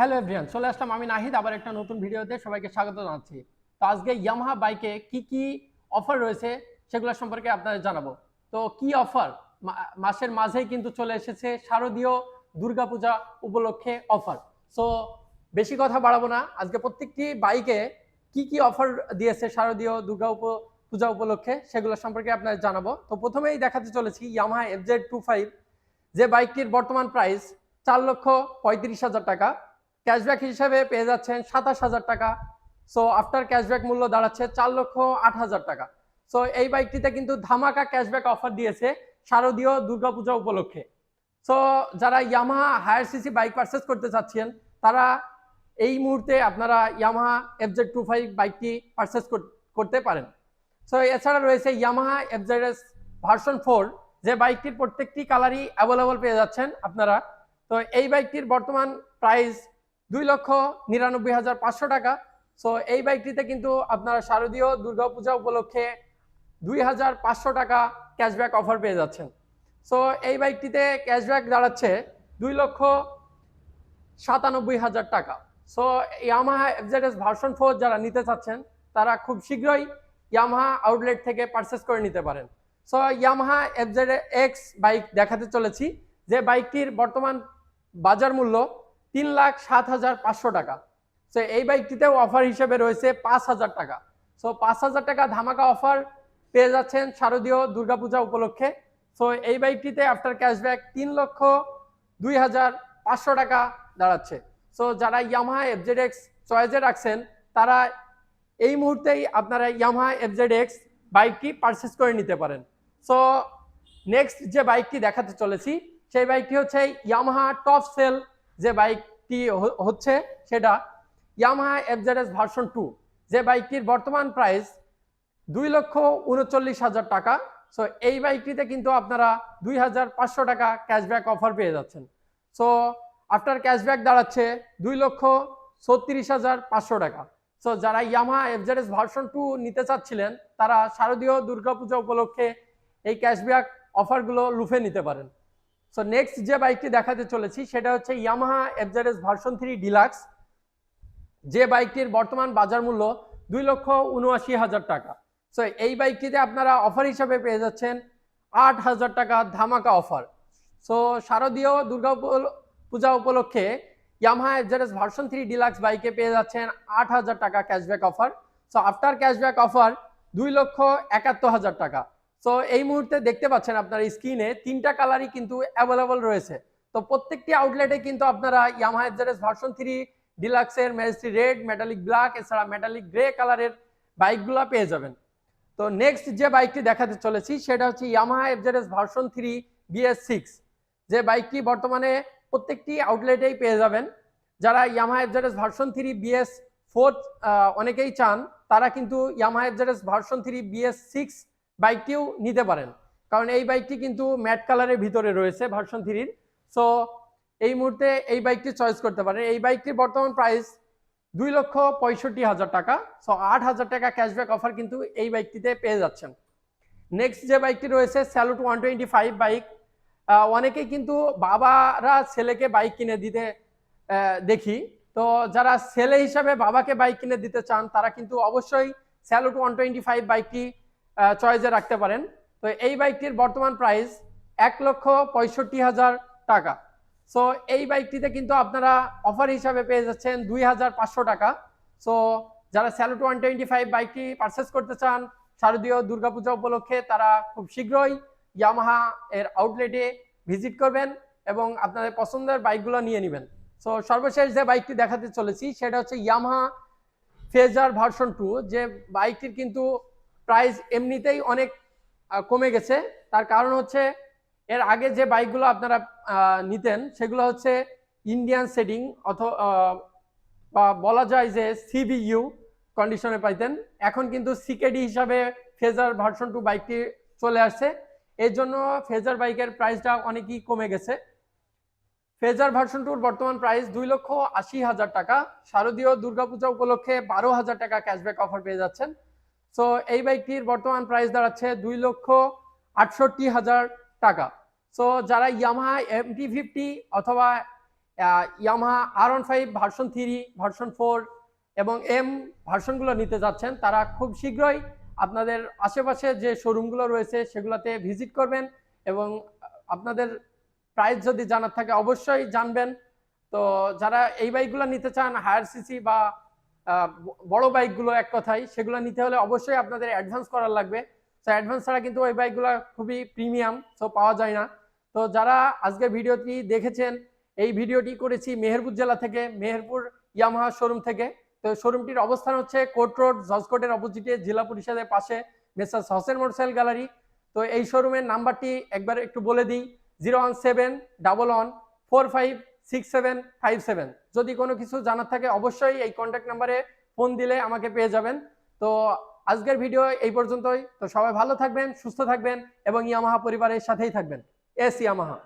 Hello everyone চলে আসলাম আমি নাহিদ, আবার একটা নতুন ভিডিওতে সবাইকে স্বাগত জানাচ্ছি। তো আজকে ইয়ামাহা বাইকে কি কি অফার রয়েছে সেগুলো সম্পর্কে আপনাদের জানাব। তো কি অফার মাসের মাঝেই কিন্তু চলে এসেছে শারদীয় দুর্গাপূজা উপলক্ষে অফার সো বেশি কথা বাড়াবো না, আজকে প্রত্যেকটি বাইকে কি কি অফার দিয়েছে শারদীয় দুর্গা উপ, পূজা উপলক্ষে সেগুলো সম্পর্কে আপনাদের জানাব। তো প্রথমেই দেখাতে চলেছি Yamaha F Z two five যে বাইকটির বর্তমান প্রাইস চার লক্ষ পঁয়ত্রিশ হাজার টাকা। ক্যাশব্যাক হিসাবে পেয়ে যাচ্ছেন সাতাশ হাজার টাকা। সো আফটার ক্যাশব্যাক মূল্য দাঁড়াচ্ছে চার লক্ষ আট হাজার টাকা। সো এই বাইকটিতে কিন্তু ধামাকা ক্যাশব্যাক অফার দিয়েছে শারদীয় দুর্গাপূজা উপলক্ষে। সো যারা Yamaha higher CC bike purchase করতে চাচ্ছেন, তারা এই মুহূর্তে আপনারা Yamaha F Z two five বাইকটি পারচেস করতে পারেন। সো এছাড়া রয়েছে Yamaha F Z S version four যে বাইকটির প্রত্যেকটি কালারই অ্যাভেলেবল পেয়ে যাচ্ছেন আপনারা। তো, এই বাইকটির বর্তমান প্রাইস দুই লক্ষ নিরানব্বই হাজার পাঁচশো টাকা। সো এই বাইকটিতে কিন্তু আপনারা শারদীয় দুর্গাপূজা উপলক্ষে দুই হাজার পাঁচশো টাকা ক্যাশব্যাক অফার পেয়ে যাচ্ছেন। সো এই বাইকটিতে ক্যাশব্যাক দাঁড়াচ্ছে দুই লক্ষ সাতানব্বই হাজার টাকা। So Yamaha FZS version four যারা নিতে চাচ্ছেন, তারা খুব শীঘ্রই ইয়ামাহা আউটলেট থেকে পারচেস করে নিতে পারেন। So Yamaha FZ X bike দেখাতে চলেছি। যে বাইকটির বর্তমান বাজার মূল্য তিন লাখ সাত হাজার পাঁচশো টাকা। সো এই বাইকটিতেও অফার হিসেবে রয়েছে পাঁচ হাজার টাকা। সো পাঁচ হাজার টাকা ধামাকা অফার পেয়ে যাচ্ছেন শারদীয় দুর্গাপূজা উপলক্ষে। সো এই বাইকটিতে আফটার ক্যাশব্যাক তিন লক্ষ দুই হাজার পাঁচশো টাকা দাঁড়াচ্ছে। সো যারা ইয়ামাহা এফজেড এক্স চয়েজে রাখছেন, তারা এই মুহূর্তেই আপনারা ইয়ামাহা এফজেড এক্স বাইকটি পারচেস করে নিতে পারেন। সো নেক্সট যে বাইকটি দেখাতে চলেছি, সেই বাইকটি হচ্ছে ইয়ামাহা টপ সেল যে বাইকটি হচ্ছে সেটা ইয়ামাহা এফজেডএস ভার্সন টু যে বাইকটির বর্তমান প্রাইস দুই লক্ষ উনচল্লিশ হাজার টাকা। সো এই বাইকটিতে কিন্তু আপনারা দুই হাজার পাঁচশো টাকা ক্যাশব্যাক অফার পেয়ে যাচ্ছেন। সো আফটার ক্যাশব্যাক দাঁড়াচ্ছে দুই লক্ষ ছত্রিশ হাজার পাঁচশো টাকা। সো যারা ইয়ামাহা এফজেডএস ভার্সন টু নিতে চাচ্ছিলেন, তারা শারদীয় দুর্গাপূজা উপলক্ষে এই ক্যাশব্যাক অফারগুলো লুফে নিতে পারেন। সো নেক্সট যে বাইকটি দেখাতে চলেছি, সেটা হচ্ছে Yamaha FZS version three deluxe যে বাইকটির বর্তমান বাজার মূল্য দুই লক্ষ উনআশি হাজার টাকা। সো এই বাইকটিতে আপনারা অফার হিসাবে পেয়ে যাচ্ছেন আট হাজার টাকা ধামাকা অফার সো শারদীয় দুর্গা পূজা উপলক্ষে Yamaha FZS version three deluxe বাইকে পেয়ে যাচ্ছেন আট হাজার টাকা cashback offer so after cashback offer দুই লক্ষ একাত্তর হাজার টাকা। সো এই মুহূর্তে দেখতে পাচ্ছেন আপনার স্ক্রিনে তিনটা কালারই কিন্তু অ্যাভেলেবল রয়েছে। তো প্রত্যেকটি আউটলেটে কিন্তু আপনারা ইয়ামাহা এফজেডএস ভার্সন থ্রি ডিলাক্সের ম্যাজেস্টি রেড মেটালিক ব্ল্যাক এছাড়া মেটালিক গ্রে কালারের বাইকগুলো পেয়ে যাবেন। তো নেক্সট যে বাইকটি দেখাতে চলেছি, সেটা হচ্ছে Yamaha FZS version three BS six যে বাইকটি বর্তমানে প্রত্যেকটি আউটলেটেই পেয়ে যাবেন। যারা Yamaha FZS version three BS four অনেকেই চান, তারা কিন্তু Yamaha FZS version three BS six বাইকটিও নিতে পারেন। কারণ এই বাইকটি কিন্তু ম্যাট কালারের ভিতরে রয়েছে ভার্সন থ্রির। সো, এই মুহূর্তে এই বাইকটি চয়েস করতে পারেন। এই বাইকটির বর্তমান প্রাইস দুই লক্ষ পঁয়ষট্টি হাজার টাকা। সো, আট হাজার টাকা ক্যাশব্যাক অফার কিন্তু এই বাইকটিতে পেয়ে যাচ্ছেন। নেক্সট যে বাইকটি রয়েছে, Saluto one twenty five bike. অনেকেই কিন্তু বাবারা ছেলেকে বাইক কিনে দিতে দেখি। তো, যারা ছেলে হিসাবে বাবাকে বাইক কিনে দিতে চান, তারা কিন্তু অবশ্যই স্যালুট ওয়ান টোয়েন্টি ফাইভ বাইকটি চয়েসে রাখতে পারেন। তো এই বাইকটির বর্তমান প্রাইস এক লক্ষ পঁয়ষট্টি হাজার টাকা। সো এই বাইকটিতে কিন্তু আপনারা অফার হিসাবে পেয়ে যাচ্ছেন দুই হাজার পাঁচশো টাকা। সো যারা স্যালুট ওয়ান টোয়েন্টি ফাইভ বাইকটি পারচেস করতে চান, শারদীয় দুর্গাপূজা উপলক্ষে তারা খুব শীঘ্রই ইয়ামাহা এর আউটলেটে ভিজিট করবেন এবং আপনাদের পছন্দের বাইকগুলো নিয়ে নেবেন। সো সর্বশেষ যে বাইকটি দেখাতে চলেছি, সেটা হচ্ছে ইয়ামাহা ফেজার ভার্সন টু যে বাইকটির কিন্তু প্রাইস এমনিতেই অনেক কমে গেছে। তার কারণ হচ্ছে, এর আগে যে বাইকগুলো আপনারা নিতেন, সেগুলো হচ্ছে ইন্ডিয়ান সেটিং অথবা বা বলা যায় যে সিবিইউ কন্ডিশনে পাইতেন। এখন কিন্তু সিকেডি হিসাবে ফেজার ভার্সন টু বাইকটি চলে আসছে। এর জন্য ফেজার বাইকের প্রাইসটা অনেকই কমে গেছে। ফেজার ভার্সন টুর বর্তমান প্রাইস দুই লক্ষ আশি হাজার টাকা। শারদীয় দুর্গাপূজা উপলক্ষে বারো হাজার টাকা ক্যাশব্যাক অফার পেয়ে যাচ্ছেন। সো এই বাইকটির বর্তমান প্রাইস দাঁড়াচ্ছে দুই লক্ষ আটষট্টি হাজার টাকা। সো যারা ইয়ামাহা এমটি ফিফটি অথবা Yamaha R one five version three version four এবং এম ভার্সনগুলো নিতে যাচ্ছেন, তারা খুব শীঘ্রই আপনাদের আশেপাশে যে শোরুমগুলো রয়েছে সেগুলোতে ভিজিট করবেন এবং আপনাদের প্রাইস যদি জানার থাকে অবশ্যই জানবেন। তো, যারা এই বাইকগুলো নিতে চান হায়ার সিসি ব- বড় বাইকগুলো এক কথায়, সেগুলো নিতে হলে অবশ্যই আপনাদের অ্যাডভান্স করার লাগবে। তো অ্যাডভান্স ছাড়া কিন্তু ওই বাইকগুলো খুবই প্রিমিয়াম সো পাওয়া যায় না। তো যারা আজকে ভিডিওটি দেখেছেন, এই ভিডিওটি করেছি মেহেরপুর জেলা থেকে, মেহেরপুর ইয়ামাহা শোরুম থেকে। তো শোরুমটির অবস্থান হচ্ছে কোর্ট রোড, জজকোর্টের অপোজিটে, জেলা পরিষদের পাশে মেসার্স হোসেন মোটরসাইকেল গ্যালারি। তো এই শোরুমের নাম্বারটি একবার একটু বলে দিই zero one seven double one four five six seven five seven যদি কোনো কিছু জানার থাকে, অবশ্যই এই কন্ট্যাক্ট নাম্বারে ফোন দিলে আমাকে পেয়ে যাবেন। তো আজকের ভিডিও এই পর্যন্তই। তো সবাই ভালো থাকবেন, সুস্থ থাকবেন এবং ইয়ামাহা পরিবারের সাথেই থাকবেন। এস ইয়ামাহা।